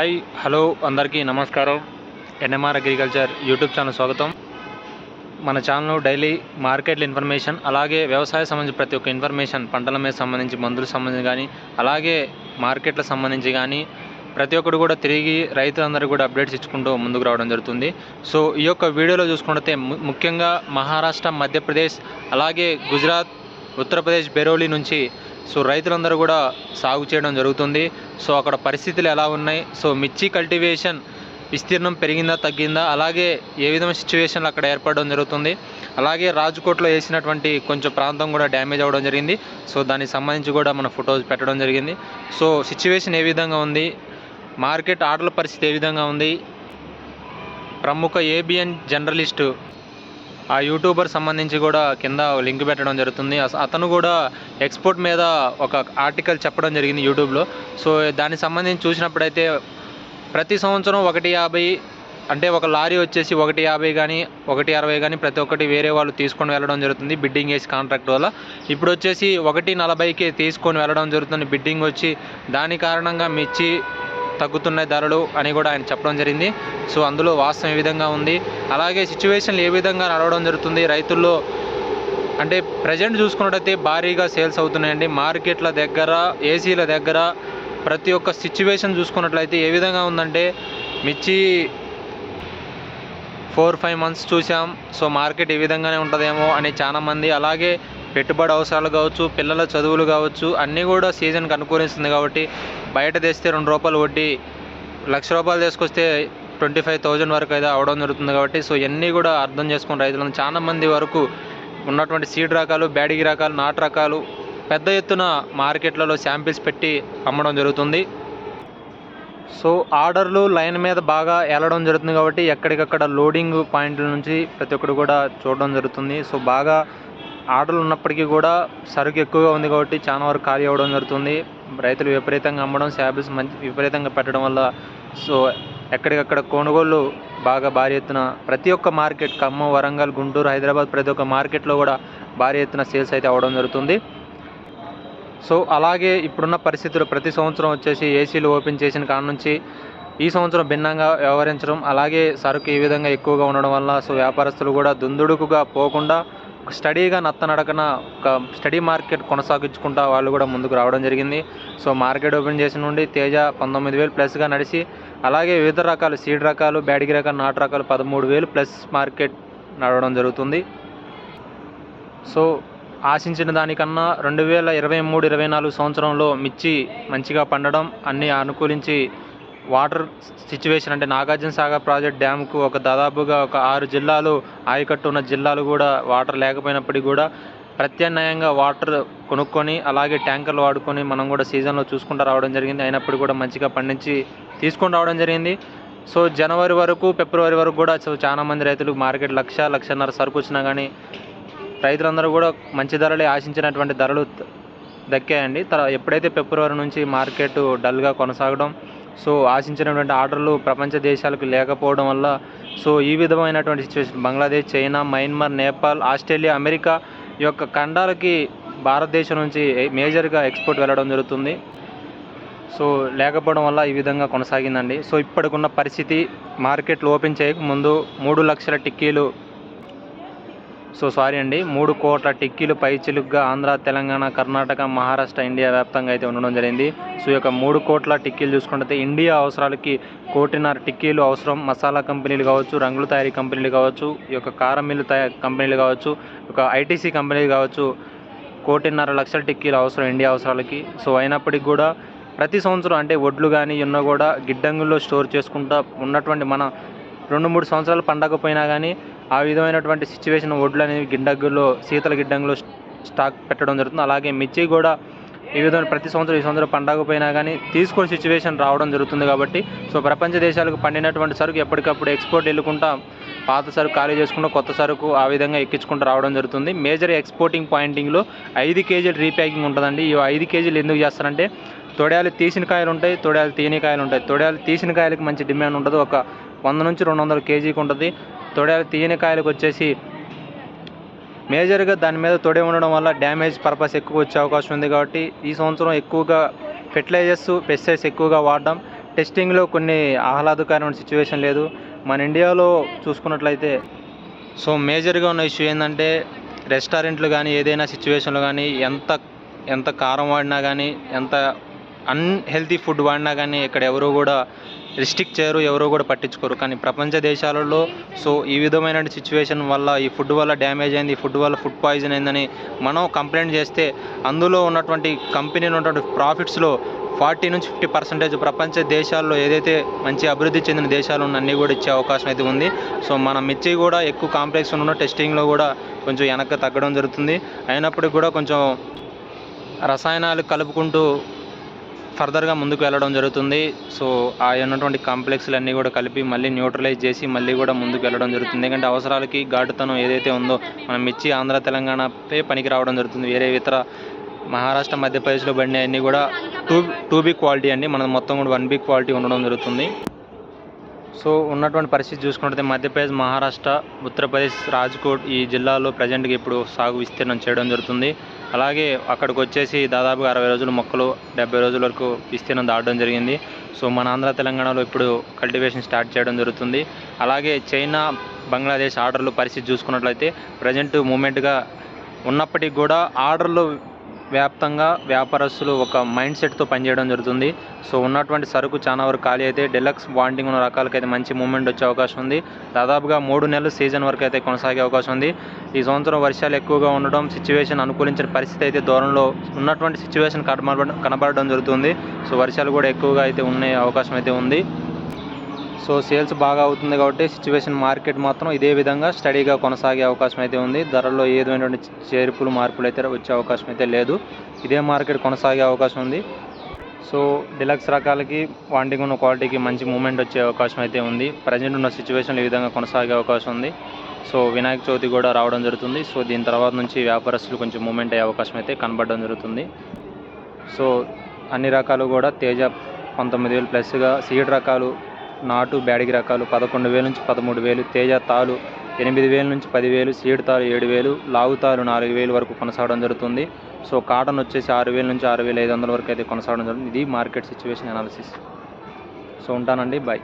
Hi hello అందరికీ నమస్కారం. NMR agriculture YouTube channel స్వాగతం. మన ఛానల్లో డైలీ మార్కెట్ల ఇన్ఫర్మేషన్ అలాగే వ్యవసాయ సంబంధించి ప్రతి ఒక్క ఇన్ఫర్మేషన్ పంటల మీద సంబంధించి మందులకు సంబంధించి కానీ అలాగే మార్కెట్ల సంబంధించి కానీ ప్రతి ఒక్కరు కూడా తిరిగి రైతులందరూ కూడా అప్డేట్స్ ఇచ్చుకుంటూ ముందుకు రావడం జరుగుతుంది. సో ఈ యొక్క వీడియోలో చూసుకుంటే ముఖ్యంగా మహారాష్ట్ర మధ్యప్రదేశ్ అలాగే గుజరాత్ ఉత్తరప్రదేశ్ బెరోలి నుంచి సో రైతులందరూ కూడా సాగు చేయడం జరుగుతుంది. సో అక్కడ పరిస్థితులు ఎలా ఉన్నాయి? సో మిర్చి కల్టివేషన్ విస్తీర్ణం పెరిగిందా తగ్గిందా? అలాగే ఏ విధమైన సిచ్యువేషన్లు అక్కడ ఏర్పడడం జరుగుతుంది? అలాగే రాజ్కోట్లో వేసినటువంటి కొంచెం ప్రాంతం కూడా డ్యామేజ్ అవ్వడం జరిగింది. సో దానికి సంబంధించి కూడా మన ఫొటోస్ పెట్టడం జరిగింది. సో సిచ్యువేషన్ ఏ విధంగా ఉంది? మార్కెట్ ఆర్డర్ల పరిస్థితి ఏ విధంగా ఉంది? ప్రముఖ ఏబిఎన్ జర్నలిస్టు ఆ యూట్యూబర్ సంబంధించి కూడా కింద లింక్ పెట్టడం జరుగుతుంది. అస- అతను కూడా ఎక్స్పోర్ట్ మీద ఒక ఆర్టికల్ చెప్పడం జరిగింది యూట్యూబ్లో. సో దానికి సంబంధించి చూసినప్పుడైతే ప్రతి సంవత్సరం ఒకటి యాభై అంటే ఒక లారీ వచ్చేసి ఒకటి యాభై కానీ ఒకటి అరవై కానీ ప్రతి ఒక్కటి వేరే వాళ్ళు తీసుకొని వెళ్ళడం జరుగుతుంది బిడ్డింగ్ వేసి కాంట్రాక్ట్ వల్ల. ఇప్పుడు వచ్చేసి ఒకటి నలభైకి తీసుకొని వెళ్ళడం జరుగుతుంది బిడ్డింగ్ వచ్చి. దాని కారణంగా మిర్చి తగ్గుతున్నాయి ధరలు అని కూడా ఆయన చెప్పడం జరిగింది. సో అందులో వాస్తవం ఏ విధంగా ఉంది. అలాగే సిచ్యువేషన్లు ఏ విధంగా నడవడం జరుగుతుంది? రైతుల్లో అంటే ప్రజెంట్ చూసుకున్నట్టయితే భారీగా సేల్స్ అవుతున్నాయండి. మార్కెట్ల దగ్గర ఏసీల దగ్గర ప్రతి ఒక్క సిచ్యువేషన్ చూసుకున్నట్లయితే ఏ విధంగా ఉందంటే మిర్చి ఫోర్ ఫైవ్ మంత్స్ చూసాం. సో మార్కెట్ ఈ విధంగానే ఉంటుందేమో అని చాలామంది అలాగే పెట్టుబడి అవసరాలు కావచ్చు పిల్లల చదువులు కావచ్చు అన్నీ కూడా సీజన్కి అనుకూలిస్తుంది కాబట్టి బయట తెస్తే రెండు రూపాయలు వడ్డీ లక్ష రూపాయలు తీసుకొస్తే ట్వంటీ ఫైవ్ థౌజండ్ వరకు అయితే అవడం జరుగుతుంది కాబట్టి సో ఇవన్నీ కూడా అర్థం చేసుకుని రైతులను చాలామంది వరకు ఉన్నటువంటి సీడ్ రకాలు బ్యాడిగి రకాలు నాటు రకాలు పెద్ద ఎత్తున మార్కెట్లలో శాంపిల్స్ పెట్టి అమ్మడం జరుగుతుంది. సో ఆర్డర్లు లైన్ మీద బాగా వెళ్ళడం జరుగుతుంది కాబట్టి ఎక్కడికక్కడ లోడింగ్ పాయింట్ల నుంచి ప్రతి ఒక్కరు కూడా చూడడం జరుగుతుంది. సో బాగా ఆర్డర్లు ఉన్నప్పటికీ కూడా సరుకు ఎక్కువగా ఉంది కాబట్టి చాలా వరకు ఖాళీ అవ్వడం జరుగుతుంది. రైతులు విపరీతంగా అమ్మడం శాబిల్స్ మంచి విపరీతంగా పెట్టడం వల్ల సో ఎక్కడికక్కడ కొనుగోళ్ళు బాగా భారీ ఎత్తున ప్రతి ఒక్క మార్కెట్ ఖమ్మం వరంగల్ గుంటూరు హైదరాబాద్ ప్రతి ఒక్క మార్కెట్లో కూడా భారీ ఎత్తున సేల్స్ అయితే అవ్వడం జరుగుతుంది. సో అలాగే ఇప్పుడున్న పరిస్థితులు ప్రతి సంవత్సరం వచ్చేసి ఏసీలు ఓపెన్ చేసిన కాడ నుంచి ఈ సంవత్సరం భిన్నంగా వ్యవహరించడం అలాగే సరుకు ఈ విధంగా ఎక్కువగా ఉండడం వల్ల సో వ్యాపారస్తులు కూడా దుందుడుకుగా పోకుండా స్టడీగా నత్తనడకన ఒక స్టడీ మార్కెట్ కొనసాగించుకుంటా వాళ్ళు కూడా ముందుకు రావడం జరిగింది. సో మార్కెట్ ఓపెన్ చేసిన నుండి తేజ పంతొమ్మిది వేలు ప్లస్గా నడిచి అలాగే వివిధ రకాలు సీడ్ రకాలు బ్యాడిగి రకాలు నాటు రకాలు పదమూడు వేలు ప్లస్ మార్కెట్ నడవడం జరుగుతుంది. సో ఆశించిన దానికన్నా రెండు వేల ఇరవై మూడు ఇరవై నాలుగు సంవత్సరంలో మిర్చి మంచిగా పండడం అన్నీ అనుకూలించి వాటర్ సిచ్యువేషన్ అంటే నాగార్జున సాగర్ ప్రాజెక్ట్ డ్యామ్కు ఒక దాదాపుగా ఒక ఆరు జిల్లాలు ఆయకట్టు ఉన్న జిల్లాలు కూడా వాటర్ లేకపోయినప్పటికీ కూడా ప్రత్యామ్నాయంగా వాటర్ కొనుక్కొని అలాగే ట్యాంకర్లు వాడుకొని మనం కూడా సీజన్లో చూసుకుంటూ రావడం జరిగింది. అయినప్పుడు కూడా మంచిగా పండించి తీసుకొని రావడం జరిగింది. సో జనవరి వరకు ఫిబ్రవరి వరకు కూడా సో చాలా మంది రైతులు మార్కెట్ లక్ష లక్షన్నర సరుకు వచ్చినా కానీ రైతులందరూ కూడా మంచి ధరలే ఆశించినటువంటి ధరలు దక్కాయండి. ఎప్పుడైతే ఫిబ్రవరి నుంచి మార్కెట్ డల్గా కొనసాగడం సో ఆశించినటువంటి ఆర్డర్లు ప్రపంచ దేశాలకు లేకపోవడం వల్ల సో ఈ విధమైనటువంటి situation Bangladesh China Myanmar Nepal Australia America యొక్క ఖండాలకి భారతదేశం నుంచి మేజర్గా ఎక్స్పోర్ట్ వెళ్ళడం జరుగుతుంది. సో లేకపోవడం వల్ల ఈ విధంగా కొనసాగిందండి. సో ఇప్పటికున్న పరిస్థితి మార్కెట్లు ఓపెన్ చేయక ముందు మూడు లక్షల టిక్కీలు సో సారీ అండి మూడు కోట్ల టిక్కీలు పైచిలుగ్గా ఆంధ్ర తెలంగాణ కర్ణాటక మహారాష్ట్ర ఇండియా వ్యాప్తంగా అయితే ఉండడం జరిగింది. సో ఈ యొక్క మూడు కోట్ల టిక్కీలు చూసుకుంటే ఇండియా అవసరాలకి కోటిన్నర టిక్కీలు అవసరం. మసాలా కంపెనీలు కావచ్చు రంగుల తయారీ కంపెనీలు కావచ్చు ఈ యొక్క కారం మిల్లు కంపెనీలు కావచ్చు ఒక ఐటీసీ కంపెనీలు కావచ్చు కోటిన్నర లక్షల టిక్కీలు అవసరం ఇండియా అవసరాలకి. సో అయినప్పటికీ కూడా ప్రతి సంవత్సరం అంటే వడ్లు కానీ ఉన్న కూడా గిడ్డంగుల్లో స్టోర్ చేసుకుంటా ఉన్నటువంటి మన రెండు మూడు సంవత్సరాలు పండకపోయినా కానీ ఆ విధమైనటువంటి సిచ్యువేషన్ వడ్లు అనేవి గిడ్డంగుల్లో శీతల గిడ్డంగులో స్టాక్ పెట్టడం జరుగుతుంది. అలాగే మిర్చి కూడా ఈ విధమైన ప్రతి సంవత్సరం ఈ సంవత్సరం పండకపోయినా కానీ తీసుకునే సిచ్యువేషన్ రావడం జరుగుతుంది కాబట్టి సో ప్రపంచ దేశాలకు పండినటువంటి సరుకు ఎప్పటికప్పుడు ఎక్స్పోర్ట్ వెళ్ళుకుంటా పాత సరుకు ఖాళీ చేసుకుంటూ కొత్త సరుకు ఆ విధంగా ఎక్కించుకుంటూ రావడం జరుగుతుంది. మేజర్ ఎక్స్పోర్టింగ్ పాయింటింగ్లో ఐదు కేజీలు రీప్యాకింగ్ ఉంటుందండి. ఈ ఐదు కేజీలు ఎందుకు చేస్తారంటే తొడయాలు తీసిన కాయలు ఉంటాయి తొడయాలు తీయని కాయలు ఉంటాయి. తొడయాలు తీసిన కాయలకు మంచి డిమాండ్ ఉంటుంది. ఒక వంద నుంచి రెండు వందల కేజీకి ఉంటుంది. తొడయాలు తీయని కాయలకు వచ్చేసి మేజర్గా దాని మీద తొడే ఉండడం వల్ల డ్యామేజ్ పర్పస్ ఎక్కువ వచ్చే అవకాశం ఉంది కాబట్టి ఈ సంవత్సరం ఎక్కువగా ఫెర్టిలైజర్స్ పెస్టిసైడ్స్ ఎక్కువగా వాడడం టెస్టింగ్లో కొన్ని ఆహ్లాదకరమైన సిచ్యువేషన్ లేదు. మన ఇండియాలో చూసుకున్నట్లయితే సో మేజర్గా ఉన్న ఇష్యూ ఏంటంటే రెస్టారెంట్లు కానీ ఏదైనా సిచ్యువేషన్లో కానీ ఎంత ఎంత కారం వాడినా కానీ ఎంత అన్హెల్తీ ఫుడ్ వాడినా కానీ ఇక్కడ ఎవరు కూడా రిస్ట్రిక్ట్ చేయరు ఎవరు కూడా పట్టించుకోరు. కానీ ప్రపంచ దేశాలలో సో ఈ విధమైన సిచ్యువేషన్ వల్ల ఈ ఫుడ్ వల్ల డ్యామేజ్ అయింది ఈ ఫుడ్ వల్ల ఫుడ్ పాయిజన్ అయిందని మనం కంప్లైంట్ చేస్తే అందులో ఉన్నటువంటి కంపెనీలో ఉన్నటువంటి ప్రాఫిట్స్లో ఫార్టీ నుంచి ఫిఫ్టీ పర్సెంటేజ్ ప్రపంచ దేశాల్లో ఏదైతే మంచి అభివృద్ధి చెందిన దేశాలు ఉన్న అన్నీ కూడా ఇచ్చే అవకాశం అయితే ఉంది. సో మన మిర్చి కూడా ఎక్కువ కాంప్లెక్స్ ఉన్న టెస్టింగ్లో కూడా కొంచెం వెనక్కి తగ్గడం జరుగుతుంది. అయినప్పటికీ కూడా కొంచెం రసాయనాలు కలుపుకుంటూ ఫర్దర్గా ముందుకు వెళ్ళడం జరుగుతుంది. సో ఆ ఉన్నటువంటి కాంప్లెక్స్లు అన్నీ కూడా కలిపి మళ్ళీ న్యూట్రలైజ్ చేసి మళ్ళీ కూడా ముందుకు వెళ్ళడం జరుగుతుంది. ఎందుకంటే అవసరాలకి ఘాటుతనం ఏదైతే ఉందో మనం మిర్చి ఆంధ్ర తెలంగాణపై పనికి రావడం జరుగుతుంది. వేరే ఇతర మహారాష్ట్ర మధ్యప్రదేశ్లో పడిన అన్నీ కూడా టూ టూ బీ క్వాలిటీ అండి. మనం మొత్తం కూడా వన్ బీ క్వాలిటీ ఉండడం జరుగుతుంది. సో ఉన్నటువంటి పరిస్థితి చూసుకుంటే మధ్యప్రదేశ్ మహారాష్ట్ర ఉత్తరప్రదేశ్ రాజ్కోట్ ఈ జిల్లాలో ప్రజెంట్గా ఇప్పుడు సాగు విస్తీర్ణం చేయడం జరుగుతుంది. అలాగే అక్కడికి వచ్చేసి దాదాపుగా అరవై రోజులు మొక్కలు డెబ్బై రోజుల వరకు విస్తీర్ణం దాటడం జరిగింది. సో మన ఆంధ్ర తెలంగాణలో ఇప్పుడు కల్టివేషన్ స్టార్ట్ చేయడం జరుగుతుంది. అలాగే చైనా బంగ్లాదేశ్ ఆర్డర్లు పరిస్థితి చూసుకున్నట్లయితే ప్రజెంట్ మూమెంట్గా ఉన్నప్పటికీ కూడా ఆర్డర్లు వ్యాప్తంగా వ్యాపారస్తులు ఒక మైండ్ సెట్తో పనిచేయడం జరుగుతుంది. సో ఉన్నటువంటి సరుకు చాలా వరకు ఖాళీ అయితే డెలక్స్ బాండింగ్ ఉన్న రకాలకైతే మంచి మూమెంట్ వచ్చే అవకాశం ఉంది. దాదాపుగా మూడు నెలలు సీజన్ వరకు అయితే కొనసాగే అవకాశం ఉంది. ఈ సంవత్సరం వర్షాలు ఎక్కువగా ఉండడం సిచ్యువేషన్ అనుకూలించిన పరిస్థితి అయితే దూరంలో ఉన్నటువంటి సిచ్యువేషన్ కనబడ కనబడడం జరుగుతుంది. సో వర్షాలు కూడా ఎక్కువగా అయితే ఉండే అవకాశం అయితే ఉంది. సో సేల్స్ బాగా అవుతుంది కాబట్టి సిచ్యువేషన్ మార్కెట్ మాత్రం ఇదే విధంగా స్టడీగా కొనసాగే అవకాశం అయితే ఉంది. ధరల్లో ఏదైనటువంటి చేర్పులు మార్పులు అయితే వచ్చే అవకాశం అయితే లేదు. ఇదే మార్కెట్ కొనసాగే అవకాశం ఉంది. సో డిలక్స్ రకాలకి వాంటింగ్ ఉన్న క్వాలిటీకి మంచి మూమెంట్ వచ్చే అవకాశం అయితే ఉంది. ప్రజెంట్ ఉన్న సిచ్యువేషన్ ఈ విధంగా కొనసాగే అవకాశం ఉంది. సో వినాయక చవితి కూడా రావడం జరుగుతుంది. సో దీని తర్వాత నుంచి వ్యాపారస్తులు కొంచెం మూమెంట్ అయ్యే అవకాశం అయితే కనబడడం జరుగుతుంది. సో అన్ని రకాలు కూడా తేజ పంతొమ్మిది వేలు ప్లస్గా సీడ్ రకాలు నాటు బ్యాడిగి రకాలు పదకొండు వేల నుంచి పదమూడు వేలు తేజ తాలు ఎనిమిది వేల నుంచి పదివేలు సీడ్ తాలు ఏడు వేలు లావు తాలు నాలుగు వేలు వరకు కొనసాగడం జరుగుతుంది. సో కాటన్ వచ్చేసి ఆరు వేల నుంచి ఆరు వేల ఐదు వందల వరకు అయితే కొనసాగడం జరుగుతుంది. ఇది మార్కెట్ సిచ్యువేషన్ అనాలిసిస్ సో ఉంటానండి. బాయ్